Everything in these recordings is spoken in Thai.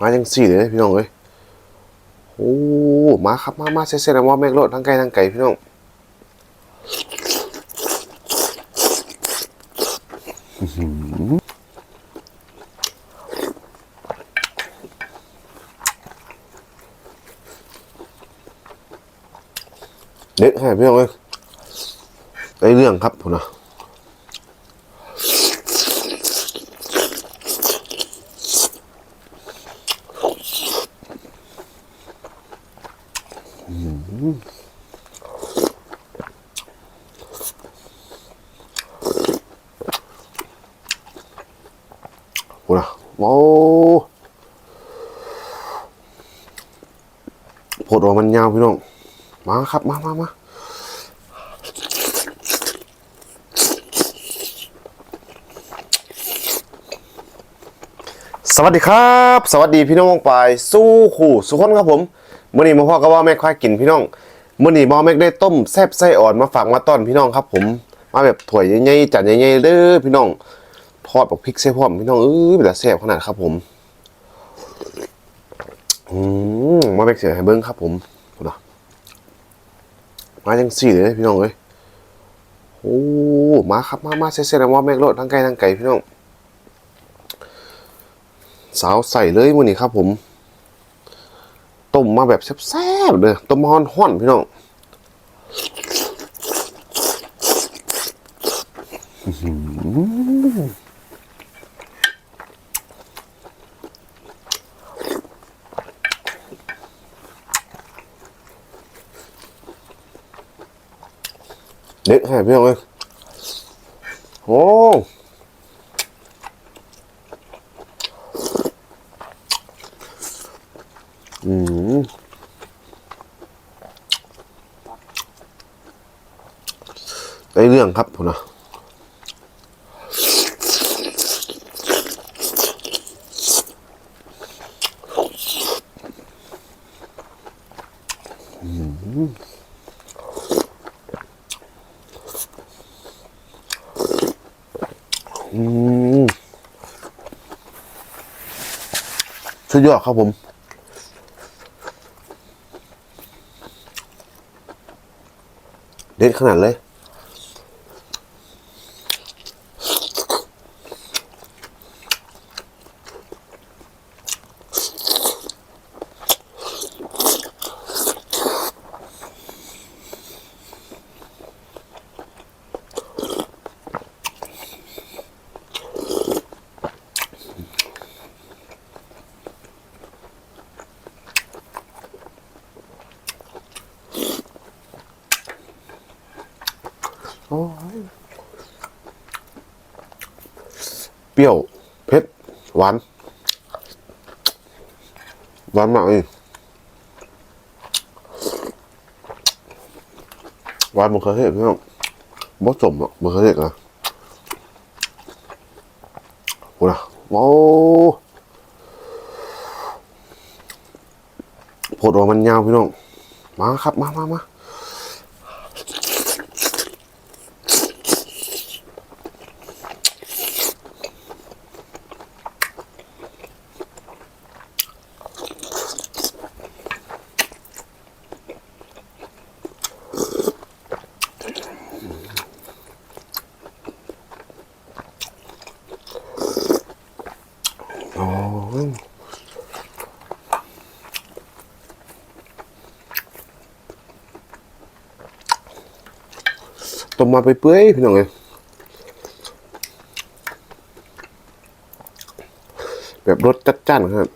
มาจังสี่เลยพี่น้องเอ้ยโอ้มาครับมามาเซ่ๆนะว่าแม่งโลดทั้งไกลทั้งไก่พี่น้องเด็ดให้พี่น้องเอ้ยได้เรื่องครับผมนะ โอ้ละโอ้โผดออกมันยาวพี่น้อง มาครับ มามามาสวัสดีครับ สวัสดีพี่น้องไปสู้ขู่สุขคนครับผม มื่อนี้มาพ่อก็ว่าแม่ควายกินพี่น้องมื่อนี้มอแม็กได้ต้มแซ่บไส้อ่อนมาฝากมาต้อนพี่น้องครับผมมาแบบถ้วยใหญ่ๆจานใหญ่ๆเด้อพี่น้องทอดแบบพริกใส่พร้อมพี่น้องเอ้ยเป็นแต่แซ่บขนาดครับผมอืมมาเบกเสียให้เบิ้งครับผมดูนะมาจังสี่เลยพี่น้องเอ้ยโอ้มาครับมามาเซ่ๆนะว่าแม่โลดทั้งไก่ทั้งไก่พี่น้องสาวใส่เลยมื้อนี้ครับผม ต้มมาแบบแซ่บๆเลยต้มมาฮ้อนพี่น้องเด็ดให้พี่น้องเอ้ยโอ้ อืมได้เรื่องครับผมนะอืมสุดยอดครับผม เด็ดขนาดเลย เปรี้ยว เผ็ด หวาน หวานมากเลยหวานมะเขือเทศพี่น้องบ่สมอะมะเขือเทศนะโอ้ละโอ้ผดออกมันยาวพี่น้อง มาครับ มามามา อ๋อต้มมาไปเปื่อยพี่น้องเลยแบบรสจัดจ้านครับ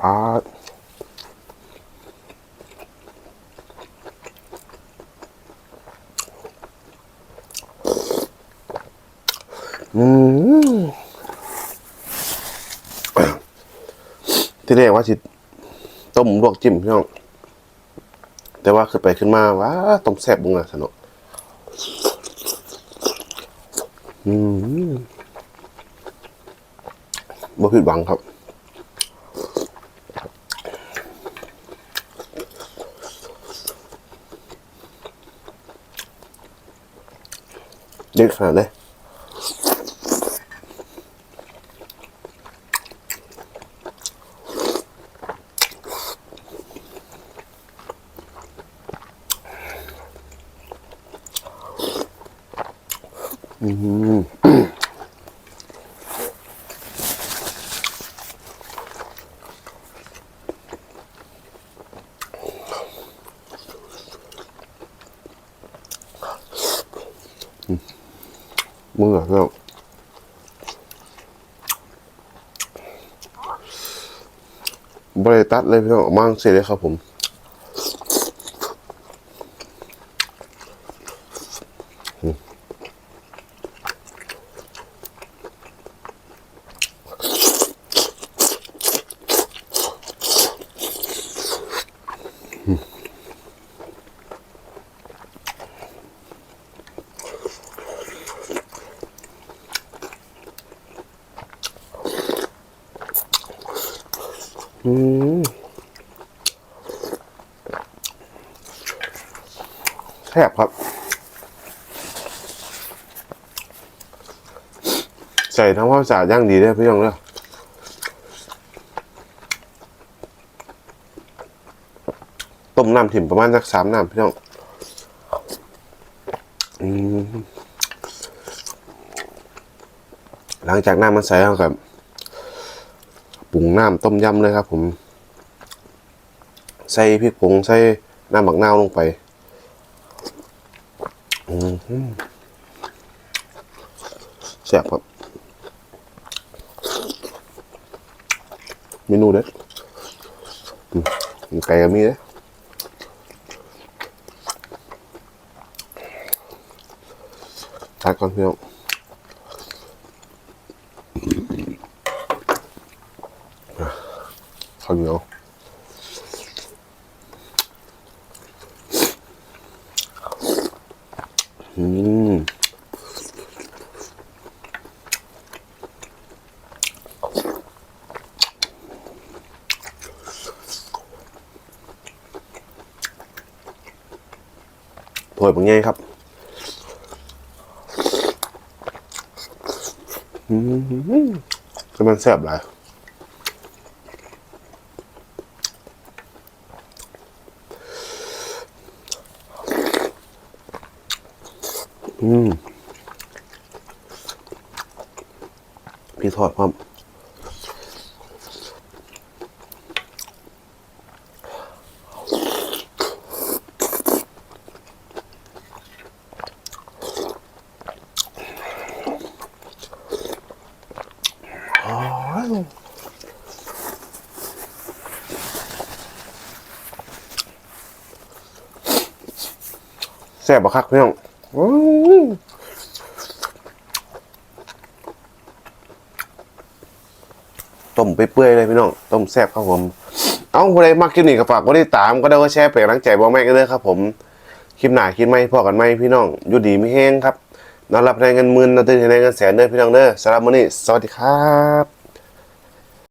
ปาอืมที่เรียกว่าสิต้มลวกจิ้มพี่น้องแต่ว่าขึ้นไปขึ้นมาว้าต้มแซ่บบุงอะสนุกอืมบ่ผิดหวังครับ เด็ดขนาดเมึงอพี่น้องบริตัดเลยพี่น้องมั่งเสร็จเลยครับผม อืมแซ่บครับ ใส่ทั้งความสะอาดย่างดีด้วยพี่น้องเนอะต้มน้ำถิ่มประมาณสักสามน้ำพี่น้องอืมหลังจากน้ำมันใส่เข้ากับ ปรุงน้ำต้มยำเลยครับ ผม ใส่พริกผงใส่น้ำบักนาวลงไปอืมแซ่บครับ เมนูเด็ดไก่ก็มีเด้ทานก่อนเพี่อ ข้าวเหนียวอืมถ้วยบางไงครับอืมมันแซ่บหลาย อืมพี่ทอดพร้อมอ๋อแซ่บบักคักพี่น้อง อืมต้มไปเปื่อยๆเลยพี่น้องต้มแซ่บครับผม เอาคนใดมักคลิปนี้ก็ฝากกดติดตามก็ได้ก็แชร์เป็นกำลังใจบอกแม่กันเลยครับผมคลิปหน้าคลิปใหม่พอกันไหมพี่น้องอยู่ดีไม่แห้งครับนอนรับในเงินหมื่นนอนตื่นในเงินแสนเด้อพี่น้องเด้อสำหรับมื้อนี้สวัสดีครับ